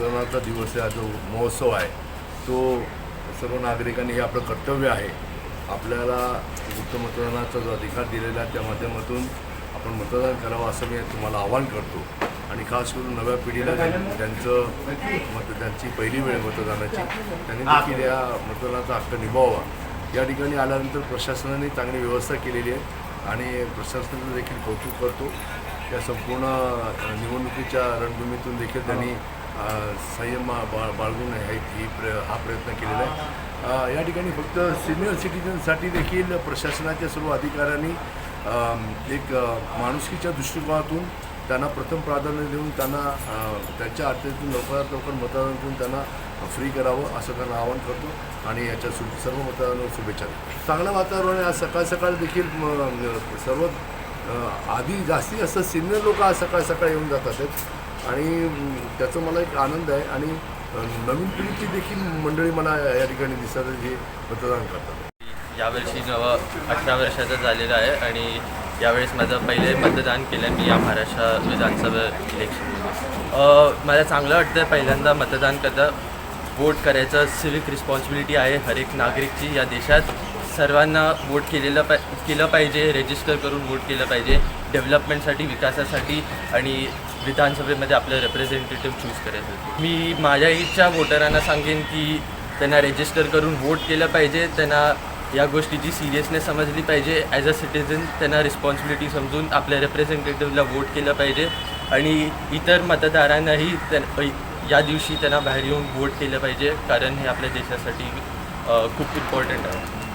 मतदानाचा दिवस हा जो महोत्सव आहे तो सर्व नागरिकांनी हे आपलं कर्तव्य आहे. आपल्याला गुप्त मतदानाचा जो अधिकार दिलेला आहे त्या माध्यमातून आपण मतदान करावं असं मी तुम्हाला आवाहन करतो. आणि खास करून नव्या पिढीला त्यांचं ज्यांचं मत त्यांची पहिली वेळ मतदानाची त्यांनी देखील या मतदानाचा हक्क निभावा. या ठिकाणी आल्यानंतर प्रशासनाने चांगली व्यवस्था केलेली आहे आणि प्रशासनाचं देखील कौतुक करतो. या संपूर्ण निवडणुकीच्या रणभूमीतून देखील त्यांनी संयम बाळ बाळगून हे ही प्र हा प्रयत्न केलेला आहे. या ठिकाणी फक्त सिनियर सिटीजनसाठी देखील प्रशासनाच्या सर्व अधिकाऱ्यांनी एक माणुसकीच्या दृष्टिकोनातून त्यांना प्रथम प्राधान्य देऊन त्यांना त्यांच्या अडचणीतून लवकरात लवकर मतदान करून त्यांना फ्री करावं असं त्यांना आवाहन करतो आणि याच्या शु सर्व मतदारांना शुभेच्छा देतो. चांगलं वातावरण आहे. आज सकाळ सकाळ देखील सर्व आधी जास्त सिनियर लोक आज सकाळ सकाळ येऊन जातात. आणि त्याचं त्याचा मला एक आनंद आहे आणि नवीन पिढीची देखील मंडळी मला या ठिकाणी दिसतात जे मतदान करतात. यावर्षी नव अठरा वर्षाचा झालेला आहे आणि यावेळेस माझं पहिले मतदान केलं मी या महाराष्ट्र विधानसभा इलेक्शनमध्ये मला चांगलं वाटतं पहिल्यांदा मतदान करता. वोट करायचं सिविक रिस्पॉन्सिबिलिटी आहे हर एक नागरिकची. या देशात सर्वांना वोट केलेलं पा केलं पाहिजे रेजिस्टर करून वोट केलं पाहिजे. डेव्हलपमेंटसाठी विकासासाठी आणि विधानसभेमध्ये आपलं रिप्रेझेंटेटिव्ह चूज करायचं मी माझ्या एजच्या वोटरांना सांगेन की त्यांना रजिस्टर करून वोट केलं पाहिजे त्यांना या गोष्टीची सिरियसनेस समजली पाहिजे. ॲज अ सिटिझन त्यांना रिस्पॉन्सिबिलिटी समजून आपल्या रिप्रेझेंटेटिव्हला वोट केलं पाहिजे. आणि इतर मतदारांनाही त्यां या दिवशी त्यांना बाहेर येऊन वोट केलं पाहिजे कारण हे आपल्या देशासाठी खूप इम्पॉर्टंट आहे.